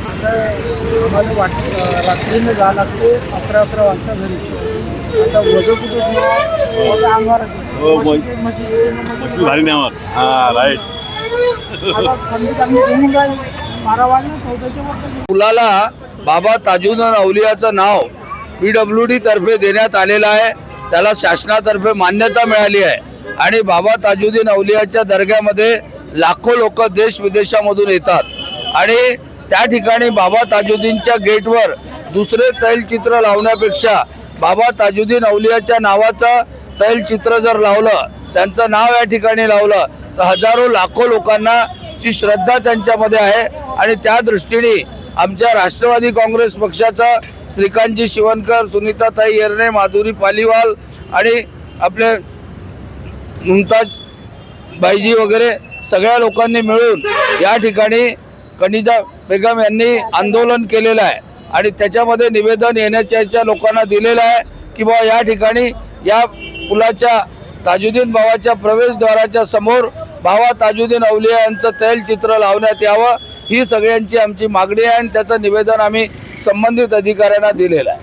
आम्हाला वाट रात्रीनं जावं लागते अकरा अकरा वाजता घरी. आता वजन कुठे अंगावर हो, भारी नाही राईट थंडी चांगली बारा वाजले चौदाच्या पुलाला बाबा ताजुद्दीन अवलियाचं नाव पी डब्ल्यू डी तर्फे देण्यात आलेलं आहे. त्याला शासनातर्फे मान्यता मिळाली आहे. आणि बाबा ताजुद्दीन अवलियाच्या दर्ग्यामध्ये लाखो लोक देश विदेशामधून येतात. आणि त्या ठिकाणी बाबा ताजुद्दीनच्या गेटवर दुसरे तैलचित्र लावण्यापेक्षा बाबा ताजुद्दीन अवलियाच्या नावाचं तैलचित्र जर लावलं त्यांचं नाव या ठिकाणी लावलं तर हजारो लाखो लोकांना ची श्रद्धा त्यांच्यामध्ये आहे. आणि त्या दृष्टीने आमच्या राष्ट्रवादी काँग्रेस पक्षाचा श्रीकांतजी शिवणकर सुनीताताई येरणे माधुरी पालीवाल आणि आपले मुमताज बाईजी वगैरे सगळ्या लोकांनी मिळून या ठिकाणी कनिजा बेगम यांनी आंदोलन केलेलं आहे. आणि त्याच्यामध्ये निवेदन येण्याच्या लोकांना दिलेलं आहे की बाबा या ठिकाणी या पुलाच्या ताजुद्दीन भावाच्या प्रवेशद्वाराच्या समोर भावा ताजुद्दीन अवलिया यांचं तैलचित्र लावण्यात यावं. ही सगळ्यांची आमची मागणी आहे आणि त्याचं निवेदन आम्ही संबंधित अधिकाऱ्यांना दिलेलं आहे.